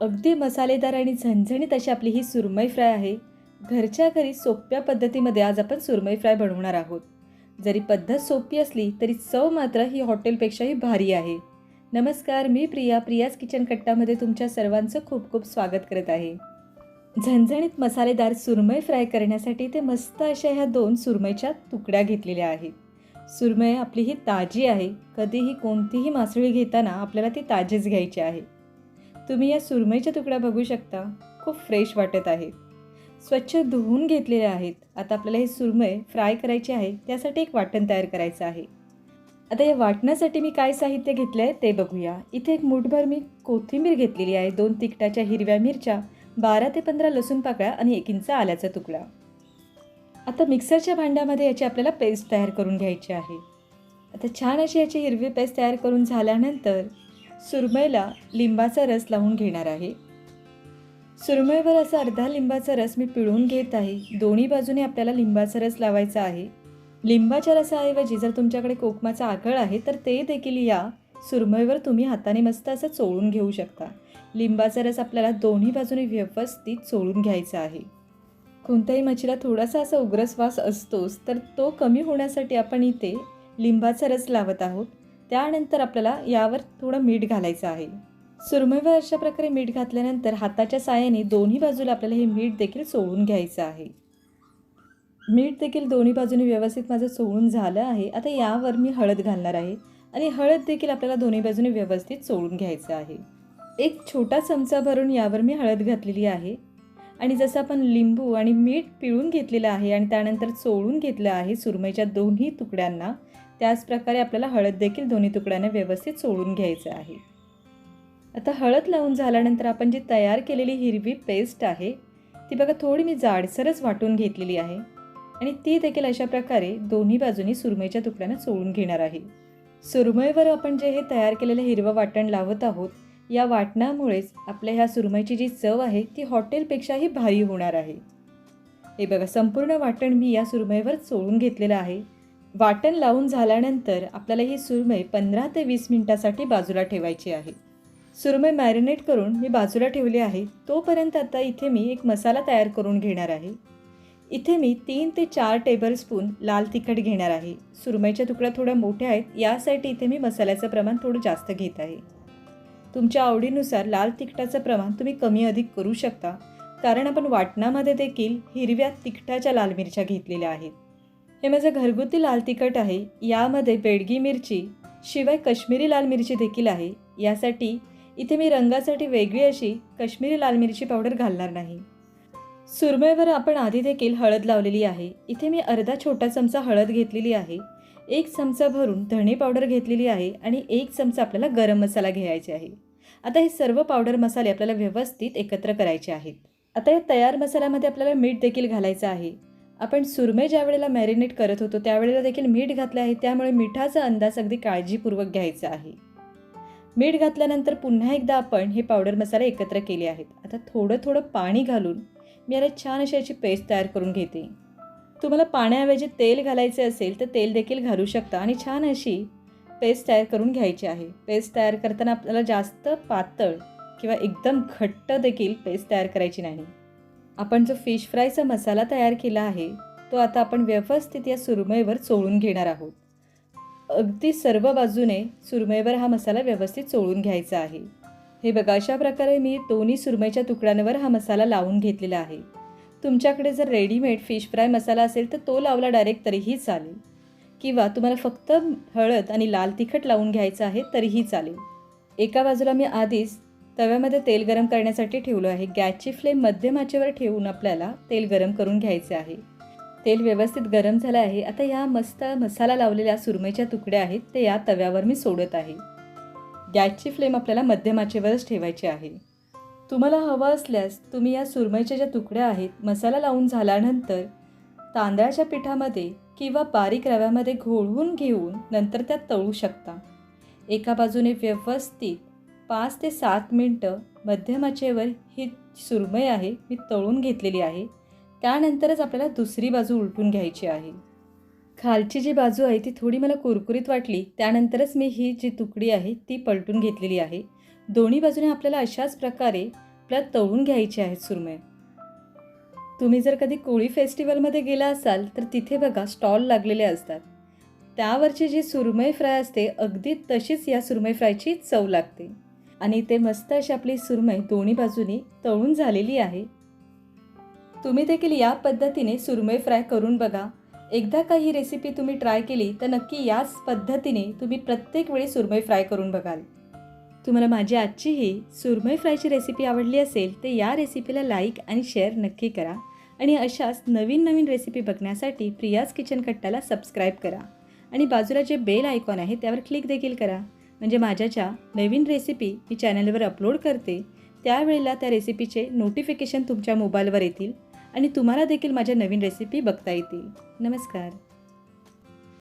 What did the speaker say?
अगदी मसालेदार आणि झणझणीत अशी आपली ही सुरमई फ्राय आहे. घरच्या घरी सोप्या पद्धतीमध्ये आज आपण सुरमई फ्राय बनवणार आहोत. जरी पद्धत सोपी असली तरी चव मात्र ही हॉटेलपेक्षाही भारी आहे. नमस्कार मी प्रिया प्रियाज किचन कट्टामध्ये तुमच्या सर्वांचं खूप खूप स्वागत करत आहे. झणझणीत मसालेदार सुरमई फ्राय करण्यासाठी ते मस्त अशा ह्या दोन सुरमईच्या तुकड्या घेतलेल्या आहेत. सुरमई आपली ही ताजी आहे. कधीही कोणतीही मासळी घेताना आपल्याला ती ताजीच घ्यायची आहे. तुम्ही या सुरमईच्या तुकड्या बघू शकता. खूप फ्रेश वाटत आहेत स्वच्छ धुवून घेतलेल्या आहेत. आता आपल्याला हे सुरमय फ्राय करायचे आहे. त्यासाठी एक वाटण तयार करायचं आहे. आता या वाटण्यासाठी मी काय साहित्य घेतलं आहे ते बघूया. इथे एक मुठभर मी कोथिंबीर घेतलेली आहे. दोन तिकटाच्या हिरव्या मिरच्या बारा ते पंधरा लसूण पाकळ्या आणि एक इंच आल्याचा तुकडा. आता मिक्सरच्या भांड्यामध्ये याची आपल्याला पेस्ट तयार करून घ्यायची आहे. आता छान अशी याची हिरवी पेस्ट तयार करून झाल्यानंतर सुरमईला लिंबाचा रस लावून घेणार आहे. सुरमईवर असा अर्धा लिंबाचा रस मी पिळून घेत आहे. दोन्ही बाजूने आपल्याला लिंबाचा रस लावायचा आहे. लिंबाच्या रसाऐवजी जर तुमच्याकडे कोकमाचा आकळ आहे तर ते देखील या सुरमईवर तुम्ही हाताने मस्त असं चोळून घेऊ शकता. लिंबाचा रस आपल्याला दोन्ही बाजूने व्यवस्थित चोळून घ्यायचा आहे. कोणत्याही मच्छीला थोडासा असा उग्र श्वास असतोच तर तो कमी होण्यासाठी आपण इथे लिंबाचा रस लावत आहोत. त्यानंतर आपल्याला यावर थोडं मीठ घालायचं आहे. सुरमईवर अशा प्रकारे मीठ घातल्यानंतर हाताच्या साहाय्याने दोन्ही बाजूला आपल्याला हे मीठ देखील सोडून घ्यायचं आहे. मीठ देखील दोन्ही बाजूने व्यवस्थित माझं सोडून झालं आहे. आता यावर मी हळद घालणार आहे आणि हळद देखील आपल्याला दोन्ही बाजूने व्यवस्थित सोडून घ्यायचं आहे. एक छोटा चमचा भरून यावर मी हळद घातलेली आहे. आणि जसं आपण लिंबू आणि मीठ पिळून घेतलेलं आहे आणि त्यानंतर चोळून घेतलं आहे सुरमईच्या दोन्ही तुकड्यांना त्याच प्रकारे आपल्याला हळद देखील दोन्ही तुकड्यांना व्यवस्थित चोळून घ्यायचं आहे. आता हळद लावून झाल्यानंतर आपण जी तयार केलेली हिरवी पेस्ट आहे ती बघा थोडी मी जाडसरच वाटून घेतलेली आहे आणि ती देखील अशा प्रकारे दोन्ही बाजूनी सुरमईच्या तुकड्यांना चोळून घेणार आहे. सुरमईवर आपण जे हे तयार केलेलं हिरवं वाटण लावत आहोत या वाटणामुळेच आपल्या ह्या सुरमईची जी चव आहे ती हॉटेलपेक्षाही भारी होणार आहे. हे बघा संपूर्ण वाटण मी या सुरमईवर चोळून घेतलेलं आहे. वाटण लावून झाल्यानंतर आपल्याला ही सुरमई पंधरा ते वीस मिनिटासाठी बाजूला ठेवायची आहे. सुरमई मॅरिनेट करून मी बाजूला ठेवली आहे तोपर्यंत आता इथे मी एक मसाला तयार करून घेणार आहे. इथे मी तीन ते चार टेबलस्पून लाल तिखट घेणार आहे. सुरमईच्या तुकड्या थोड्या मोठ्या आहेत यासाठी इथे मी मसाल्याचं प्रमाण थोडं जास्त घेत आहे. तुमच्या आवडीनुसार लाल तिखटाचं प्रमाण तुम्ही कमी अधिक करू शकता. कारण आपण वाटणामध्ये देखील हिरव्या तिखटाच्या लाल मिरच्या घेतलेल्या आहेत. हे माझं घरगुती लाल तिखट आहे. यामध्ये बेडगी मिरची शिवाय कश्मीरी लाल मिरची देखील आहे. यासाठी इथे मी रंगासाठी वेगळी अशी कश्मीरी लाल मिरची पावडर घालणार नाही. सुरमईवर आपण आधी देखील हळद लावलेली आहे. इथे मी अर्धा छोटा चमचा हळद घेतलेली आहे. एक चमचा भरून धणे पावडर घेतलेली आहे आणि एक चमचा आपल्याला गरम मसाला घ्यायचा आहे. आता हे सर्व पावडर मसाले आपल्याला व्यवस्थित एकत्र करायचे आहेत. आता या तयार मसाल्यामध्ये आपल्याला मीठ देखील घालायचं आहे. आपण सुरमे ज्या वेळेला मॅरिनेट करत होतो त्यावेळेला देखील मीठ घातले आहे. त्यामुळे मिठाचा अंदाज अगदी काळजीपूर्वक घ्यायचा आहे. मीठ घातल्यानंतर पुन्हा एकदा आपण हे पावडर मसाले एकत्र केले आहेत. आता थोडं थोडं पाणी घालून मी याला छान अशी याची पेस्ट तयार करून घेते. तुम्हाला पाण्याऐवजी तेल घालायचे असेल तर तेल देखील घालू शकता आणि छान अशी पेस्ट तयार करून घ्यायची आहे. पेस्ट तयार करताना आपल्याला जास्त पातळ किंवा एकदम घट्ट देखील पेस्ट तयार करायची नाही. आपण जो फिश फ्रायचा मसाला तयार केला आहे तो आता आपण व्यवस्थित या सुरमईवर चोळून घेणार आहोत. अगदी सर्व बाजूने सुरमईवर हा मसाला व्यवस्थित चोळून घ्यायचा आहे. हे बघा अशा प्रकारे मी दोन्ही सुरमईच्या तुकड्यांवर हा मसाला लावून घेतलेला आहे. तुमच्याकडे जर रेडीमेड फिश फ्राय मसाला असेल तर तो लावला डायरेक्ट तरीही चालेल. किंवा तुम्हाला फक्त हळद आणि लाल तिखट लावून घ्यायचं आहे तरीही चालेल. एका बाजूला मी आधीच तव्यामध्ये तेल गरम करण्यासाठी ठेवलं आहे. गॅसची फ्लेम मध्यम आचेवर ठेवून आपल्याला तेल गरम करून घ्यायचे आहे. तेल व्यवस्थित गरम झालं आहे. आता या मस्त मसाला लावलेल्या सुरमईच्या तुकड्या आहेत ते या तव्यावर मी सोडत आहे. गॅसची फ्लेम आपल्याला मध्यम आचेवरच ठेवायची आहे. तुम्हाला हवं असल्यास तुम्ही या सुरमईच्या ज्या तुकड्या आहेत मसाला लावून झाल्यानंतर तांदळाच्या पिठामध्ये किंवा बारीक रव्यामध्ये घोळवून घेऊन नंतर त्या तळू शकता. एका बाजूने व्यवस्थित पाच ते सात मिनटं मध्यमाचेवर ही सुरमई आहे मी तळून घेतलेली आहे. त्यानंतरच आपल्याला दुसरी बाजू उलटून घ्यायची आहे. खालची जी बाजू आहे ती थोडी मला कुरकुरीत वाटली त्यानंतरच मी ही जी तुकडी आहे ती पलटून घेतलेली आहे. दोन्ही बाजूने आपल्याला अशाच प्रकारे आपल्या तळून घ्यायचे आहेत सुरमई तुम्ही जर कधी कोळी फेस्टिवलमध्ये गेला असाल तर तिथे बघा स्टॉल लागलेले असतात. त्यावरची जी सुरमई फ्राय असते अगदी तशीच या सुरमई फ्रायची चव लागते. आणि ते मस्त अशी आपली सुरमई दोन्ही बाजूनी तळून झालेली आहे. तुम्ही देखील या पद्धतीने सुरमई फ्राय करून बघा. एकदा का ही रेसिपी तुम्ही ट्राय केली तर नक्की याच पद्धतीने तुम्ही प्रत्येक वेळी सुरमई फ्राय करून बघाल. तुम्हाला माझी आजची ही सुरमई फ्रायची रेसिपी आवडली असेल तर या रेसिपीला लाईक आणि शेअर नक्की करा. आणि अशाच नवीन नवीन रेसिपी बघण्यासाठी प्रियाज किचन कट्टाला सबस्क्राईब करा. आणि बाजूला जे बेल आयकॉन आहे त्यावर क्लिक देखील करा. म्हणजे माझ्या ज्या नवीन रेसिपी मी चॅनलवर अपलोड करते त्यावेळेला त्या रेसिपीचे नोटिफिकेशन तुमच्या मोबाईलवर येतील आणि तुम्हाला देखील माझ्या नवीन रेसिपी बघता येतील. नमस्कार.